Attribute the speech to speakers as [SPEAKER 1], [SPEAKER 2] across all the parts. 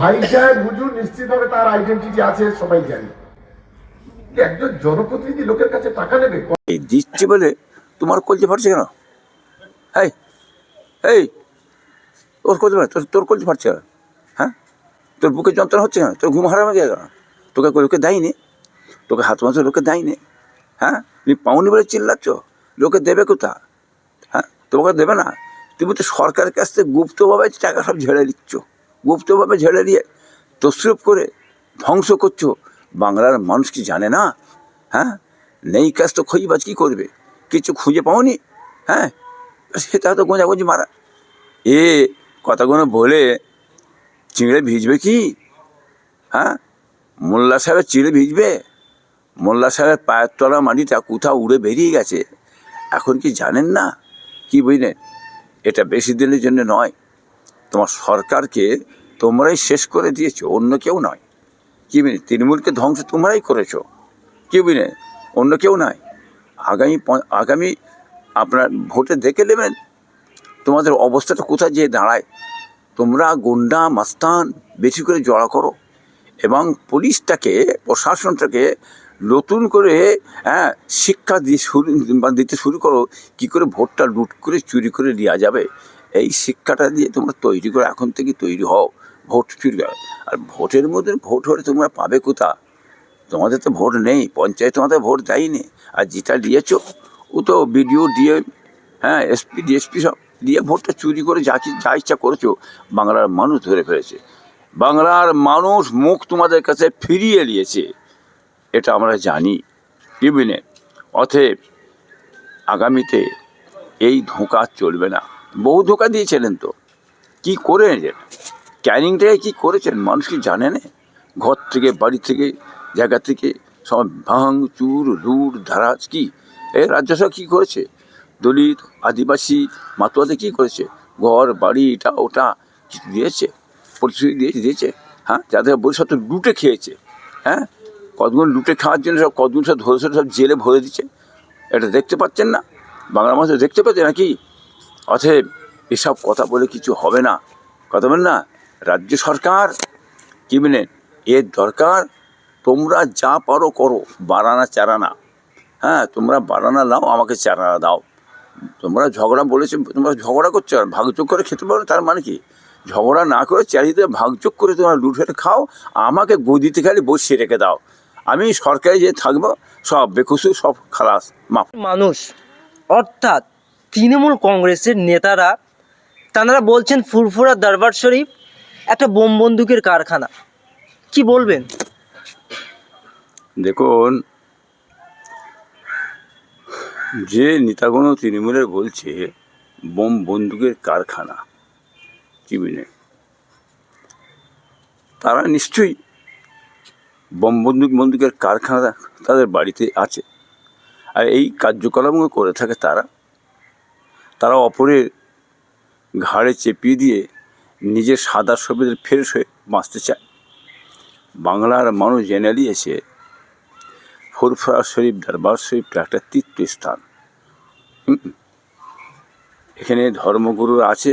[SPEAKER 1] ভাই সাহেব, হুজুর, নিশ্চিতভাবে তার আইডেন্টিটি আছে, সবাই জানে। একজন জনপ্রতিনিধি লোকের কাছে টাকা নেবে?
[SPEAKER 2] দিচ্ছে বলে তোমার কলজে ফাটছে কেন? এই এই তোর কলজে ফাটছে, তোর কলজে ফাটছে? হ্যাঁ? তোর বুকে যন্ত্রণা হচ্ছে কেন? তোর ঘুম হারামে গেল কেন? তোকে লোকে দেয়নি? তোকে হাত মাঝে লোকে দেয়নি? হ্যাঁ? তুমি পাউনি বলে চিল্লাচ্ছ? লোকে দেবে কোথা? হ্যাঁ? তোমাকে দেবে না? তুমি তো সরকারের কাছ থেকে গুপ্তভাবে টাকা সব ঝেড়ে দিচ্ছ গুপ্তভাবে ঝেড়ে দিয়ে তসরুপ করে ধ্বংস করছ। বাংলার মানুষ কি জানে না? হ্যাঁ? নেই কাজ তো খইবাজ কী করবে? কিছু খুঁজে পাওনি? হ্যাঁ? সেটা তো গোঁজাগুঁজি মারা। এ কথাগুলো বলে চিঁড়ে ভিজবে কি? হ্যাঁ? মোল্লা সাহেবের চিড়ে ভিজবে? মোল্লা সাহেবের পায়ের তলা মাটিটা কোথাও উড়ে বেরিয়ে গেছে। এখন কি জানেন না? কি বুঝলেন? এটা বেশি দিনের জন্য নয়। তোমার সরকারকে তোমরাই শেষ করে দিয়েছ, অন্য কেউ নয়। কি বুঝলে তৃণমূলকে ধ্বংস তোমরাই করেছ। কি বুঝলে অন্য কেউ নয়। আগামী আগামী আপনার ভোটে দেখে নেবেন তোমাদের অবস্থাটা কোথায় যেয়ে দাঁড়ায়। তোমরা গুন্ডা, মাস্তান, বেশি করে জড়া করো এবং পুলিশটাকে, প্রশাসনটাকে নতুন করে হ্যাঁ শিক্ষা দিয়ে শুরু দিতে শুরু করো, কি করে ভোটটা লুট করে, চুরি করে নেওয়া যাবে। এই শিক্ষাটা দিয়ে তোমরা তৈরি করে, এখন থেকে তৈরি হও। ভোট করে আর ভোটের মধ্যে ভোট হলে তোমরা পাবে কোথা তোমাদের তো ভোট নেই, পঞ্চায়েত তোমাদের ভোট দেয়নি। আর যেটা দিয়েছ, ও তো বিডিও দিয়ে হ্যাঁ এসপি, ডিএসপি সব দিয়ে ভোটটা চুরি করে যা যা ইচ্ছা করেছ, বাংলার মানুষ ধরে ফেলেছে। বাংলার মানুষ মুখ তোমাদের কাছে ফিরিয়ে নিয়েছে। এটা আমরা জানি। বুঝলে অতএব আগামীতে এই ধোঁকা চলবে না। বহু ধোঁকা দিয়েছিলেন তো। কি করে ক্যানিংটাকে কি করেছেন? মানুষ কি জানে না? ঘর থেকে, বাড়ি থেকে, জায়গা থেকে সব ভাঙ, চুর, লুট, ধারাজ কি? এ রাজ্য সরকার কী করেছে? দলিত, আদিবাসী মাতুয়াতে কী করেছে? ঘর, বাড়ি এটা ওটা কিছু দিয়েছে? প্রতিশ্রুতি দিয়েছে দিয়েছে? হ্যাঁ? যাদের তো লুটে খেয়েছে হ্যাঁ? কতগুলো লুটে খাওয়ার জন্য সব কতগুলো সব ধরে ধরে সব জেলে ভরে দিচ্ছে এটা দেখতে পাচ্ছেন না? বাংলা মানুষ দেখতে পাচ্ছে নাকি? অতএব এসব কথা বলে কিছু হবে না। কথা বলেন না? রাজ্য সরকার, কি বলেন এর দরকার, তোমরা যা পারো করো বাড়ানা চারানা। হ্যাঁ তোমরা বাড়ানা নাও, আমাকে চারানা দাও। তোমরা ঝগড়া বলেছে, তোমরা ঝগড়া করছ, আর ভাগযোগ করে খেতে পারো, তার মানে কি? ঝগড়া না করে চারিদিকে ভাগযোগ করে তোমরা লুঠে খাও, আমাকে গদিতে খালি বসিয়ে রেখে দাও। আমি সরকারি যে থাকব, সব বেকুসু সব খালাস
[SPEAKER 3] মানুষ, অর্থাৎ তৃণমূল কংগ্রেসের নেতারা, তাঁরা বলছেন ফুরফুরা দরবার শরীফ একটা বোম বন্দুকের কারখানা। কি বলবেন?
[SPEAKER 2] দেখুন, যে নেতাগুলো তৃণমূলের বলছে, বোম বন্দুকের কারখানা বুঝলেন তারা নিশ্চয়ই বোম বন্দুক বন্দুকের কারখানা তাদের বাড়িতে আছে। আর এই কার্যকলাপগুলো করে থাকে তারা। তারা অপরের ঘাড়ে চেপিয়ে দিয়ে নিজের সাদা সবেদের ফেরস হয়ে বাঁচতে চায়। বাংলার মানুষ জেনে নিয়েছে, ফুরফুরা শরীফ দরবার শরীফটা একটা তীর্থস্থান এখানে ধর্মগুরু আছে,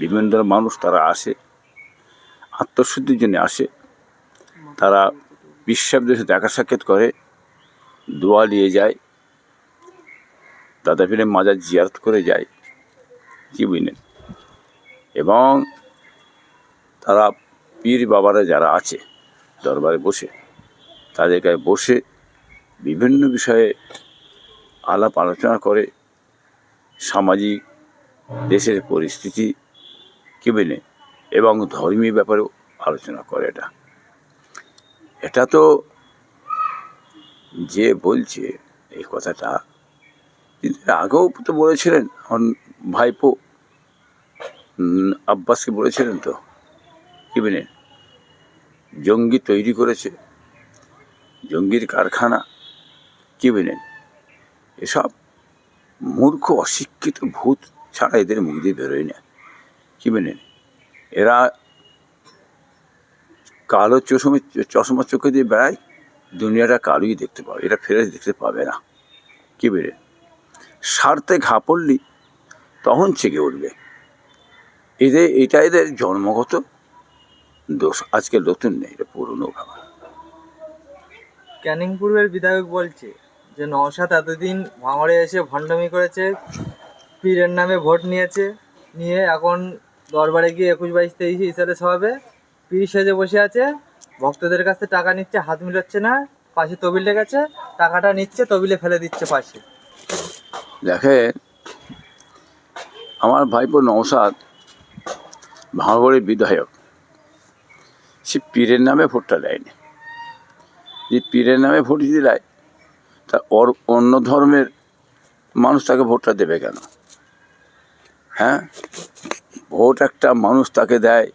[SPEAKER 2] বিভিন্ন মানুষ তারা আসে, আত্মশুদ্ধির জন্য আসে। তারা বিশ্বাবদের সাথে দেখা সাক্ষাৎ করে, দোয়া নিয়ে যায়, দাদা ফিরে মাজার জিয়ারত করে যায় কি বুঝলেন এবং তারা পীর বাবারা যারা আছে দরবারে বসে, তাদের গায়ে বসে বিভিন্ন বিষয়ে আলাপ আলোচনা করে সামাজিক দেশের পরিস্থিতি কি বুঝলেন এবং ধর্মীয় ব্যাপারেও আলোচনা করে এটা। এটা তো যে বলছে এই কথাটা, কিন্তু আগেও তো বলেছিলেন ভাইপো আব্বাসকে বলেছিলেন তো। কি বুঝলেন জঙ্গি তৈরি করেছে, জঙ্গির কারখানা কি বুঝলেন এসব মূর্খ, অশিক্ষিত ভূত ছাড়া এদের মুখ দিয়ে বেরোয় না। কি বুঝলেন এরা কালো চশমে চশমা চোখে দিয়ে বেড়ায়, দুনিয়াটা কালোই দেখতে পাবে, এরা ফেরে দেখতে পাবে না। কি বুঝলেন স্বার্থে ঘা পড়লি তখন চেগে উঠবে। এদের, এটা এদের জন্মগত দোষ আজকে নতুন নেই এটা পুরনো ভাবা।
[SPEAKER 3] ক্যানিং পূর্বের বিধায়ক বলছে যে নওশাদ এতদিন ভাঙড়ে এসে ভণ্ডামি করেছে পীরের নামে ভোট নিয়েছে নিয়ে এখন দরবারে গিয়ে একুশ বাইশ তেইশে ইসালে সবাবে পীর সেজে বসে আছে ভক্তদের কাছে টাকা নিচ্ছে হাত মিলাচ্ছে না পাশে তবিল লেগেছে টাকাটা নিচ্ছে তবিলে ফেলে দিচ্ছে পাশে।
[SPEAKER 2] দেখে আমার ভাইপো নৌসাদ ভাঙড়ের বিধায়ক। সে পীরের নামে ভোটটা দেয়নি। যে পীরের নামে ভোট যদি দেয়, তা ওর অন্য ধর্মের মানুষ তাকে ভোটটা দেবে কেন? হ্যাঁ? ভোট একটা মানুষ তাকে দেয়,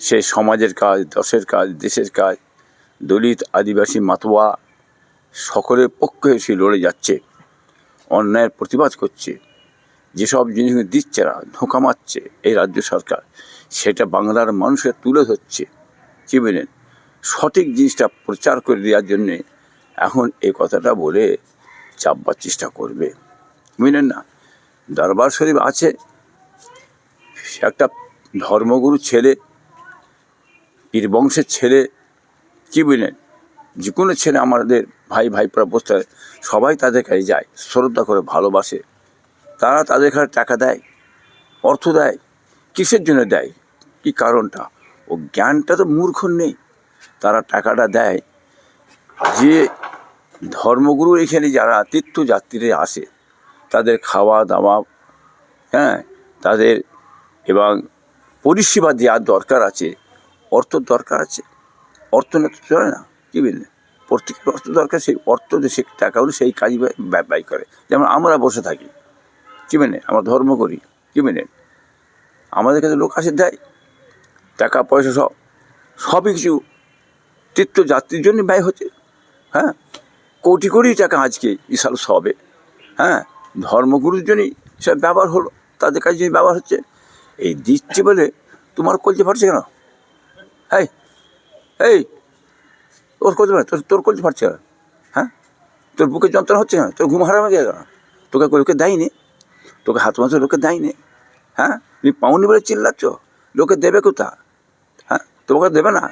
[SPEAKER 2] সে সমাজের কাজ, দশের কাজ, দেশের কাজ, দলিত, আদিবাসী, মাতোয়া, সকলের পক্ষে সে লড়ে যাচ্ছে, অন্যায়ের প্রতিবাদ করছে, যেসব জিনিসগুলো দিচ্ছে না, ধোঁকা মারছে এই রাজ্য সরকার, সেটা বাংলার মানুষের তুলে ধরছে। কি সঠিক জিনিসটা প্রচার করে দেওয়ার জন্যে এখন এই কথাটা বলে চাপবার চেষ্টা করবে। বুঝলেন না? দরবার শরীফ আছে। একটা ধর্মগুরু ছেলে পীর বংশের ছেলে, কি বুঝলেন? যে কোনো ছেলে আমাদের ভাই, ভাইপরা বসতে সবাই তাদের কাছে যায়, শ্রদ্ধা করে ভালোবাসে। তারা তাদের কাছে টাকা দেয়, অর্থ দেয়, কিসের জন্য দেয়? কি কারণটা? ও জ্ঞানটা তো মূর্খ নেই। তারা টাকাটা দেয় যে ধর্মগুরুর এখানে যারা তীর্থযাত্রীরা আসে, তাদের খাওয়া দাওয়া হ্যাঁ তাদের এবং পরিষেবা দেওয়ার দরকার আছে। অর্থ দরকার আছে। অর্থ না তো চলে না, কী বুঝলেন প্রত্যেকের অর্থ দরকার, সেই অর্থ দিয়ে সে টাকাগুলো সেই কাজ ব্যয় করে। যেমন আমরা বসে থাকি, কী মেনে আমরা ধর্ম করি, কী মেনে আমাদের কাছে লোক আসে দেয় টাকা, পয়সা সব, সবই কিছু তীর্থযাত্রীর জন্য ব্যয় হচ্ছে। হ্যাঁ? কোটি কোটি টাকা আজকে বিশাল সবে। হ্যাঁ? ধর্মগুরুর জন্যই সব ব্যবহার হলো, তাদের কাছে ব্যবহার হচ্ছে। এই দিচ্ছে বলে তোমার কলচে ফাটছে কেন? এই এই তোর কলচে ফাটে তোর তোর কলচে ফাটছে? কেন? হ্যাঁ? তোর বুকে যন্ত্রণা হচ্ছে না তোর ঘুম হারামে গিয়ে না তোকে লোকে দেয়নি? তোকে হাত মাসে লোকে দেয়নি? হ্যাঁ? তুমি পাওনি বলে চিল্লাচ্ছ? লোকে দেবে কোথা? তোমাকে দেবে না?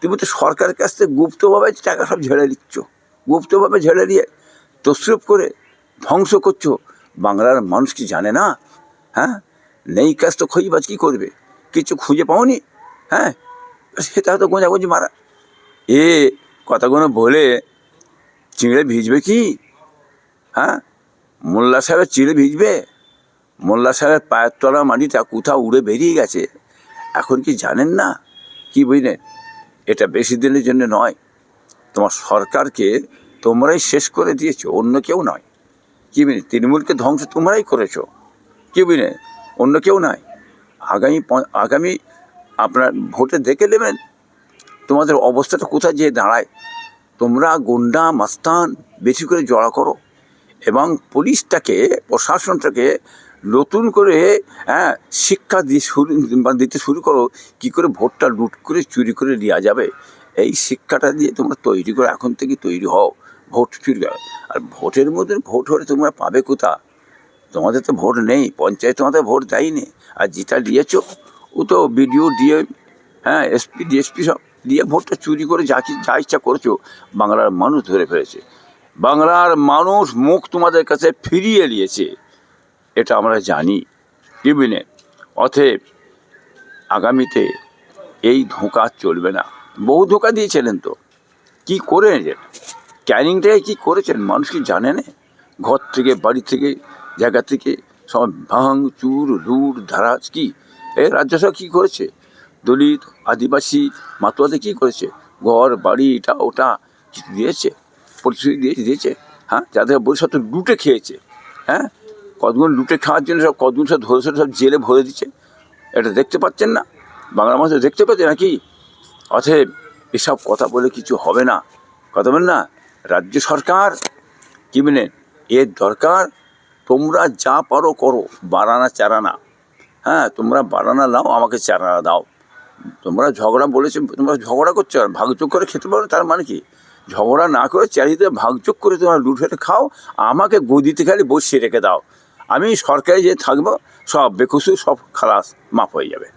[SPEAKER 2] তুমি তো সরকারের কাছ থেকে গুপ্তভাবে টাকা সব ঝেড়ে দিচ্ছ গুপ্তভাবে ঝেড়ে দিয়ে তসরুপ করে ধ্বংস করছ। বাংলার মানুষ কি জানে না? হ্যাঁ? নেই কাজ তো খোঁজবাজ কী করবে? কিছু খুঁজে পাওনি? হ্যাঁ? সেটা হয়তো গোঁজাগুঁজি মারা। এ কথাগুলো বলে চিঁড়ে ভিজবে কি? হ্যাঁ? মোল্লা সাহেবের চিঁড়ে ভিজবে? মোল্লা সাহেবের পায়ের তলা মাটিটা কোথাও উড়ে বেরিয়ে গেছে। এখন কি জানেন না? কি বুঝলে? এটা বেশি দিনের জন্য নয়। তোমার সরকারকে তোমরাই শেষ করে দিয়েছ, অন্য কেউ নয়। কি বুঝলেন তৃণমূলকে ধ্বংস তোমরাই করেছ। কি বুঝলে? অন্য কেউ নয়। আগামী আগামী আপনার ভোটে দেখে নেবেন তোমাদের অবস্থাটা কোথায় যেয়ে দাঁড়ায়। তোমরা গুন্ডা, মাস্তান, বেশি করে জড়া করো এবং পুলিশটাকে, প্রশাসনটাকে নতুন করে হ্যাঁ শিক্ষা দিয়ে শুরু দিতে শুরু করো, কী করে ভোটটা লুট করে, চুরি করে নেওয়া যাবে? এই শিক্ষাটা দিয়ে তোমরা তৈরি করে, এখন থেকে তৈরি হও, ভোট চুরি করে। আর ভোটের মধ্যে ভোট হলে তোমরা পাবে কোথা তোমাদের তো ভোট নেই, পঞ্চায়েত তোমাদের ভোট দেয়নি। আর যেটা দিয়েছ, ও তো বিডিও দিয়ে হ্যাঁ এসপি, ডিএসপি সব দিয়ে ভোটটা চুরি করে যা যা ইচ্ছা করেছ, বাংলার মানুষ ধরে ফেলেছে। বাংলার মানুষ মুখ তোমাদের কাছে ফিরিয়ে নিয়েছে। এটা আমরা জানি। বুঝলেন অতএব আগামীতে এই ধোঁকা চলবে না। বহু ধোঁকা দিয়েছিলেন তো। কি করেছেন ক্যানিংটাকে কি করেছেন? মানুষ কি জানে না? ঘর থেকে, বাড়ি থেকে, জায়গা থেকে সব ভাঙ, চুর, লুট, ধারাজ কি? এই রাজ্য সরকার কী করেছে? দলিত, আদিবাসী, মাতোয়াদের কী করেছে? ঘর, বাড়ি, এটা, ওটা কিছু দিয়েছে? প্রতিশ্রুতি দিয়েছে দিয়েছে? হ্যাঁ? যাদের বৈশাখ লুটে খেয়েছে। হ্যাঁ? কতগুলো লুটে খাওয়ার জন্য সব, কতগুলো সব ধরে ধরে সব জেলে ভরে দিচ্ছে? এটা দেখতে পাচ্ছেন না? বাংলা মানুষ দেখতে পাচ্ছে নাকি? অতএব এসব কথা বলে কিছু হবে না। কথা বলেন না? রাজ্য সরকার, কি বলেন এর দরকার, তোমরা যা পারো করো, বাড়ানা চারানা হ্যাঁ তোমরা বাড়ানা নাও, আমাকে চারানা দাও। তোমরা ঝগড়া বলেছে, তোমরা ঝগড়া করছ, আর ভাগযোগ করে খেতে পারো, তার মানে কি? ঝগড়া না করে চারিদিকে ভাগযোগ করে তোমরা লুঠে খাও, আমাকে গদিতে খালি বসিয়ে রেখে দাও। আমি সরকারে যে থাকব সব বেকুসু সব খালাস মাফ হয়ে যাবে।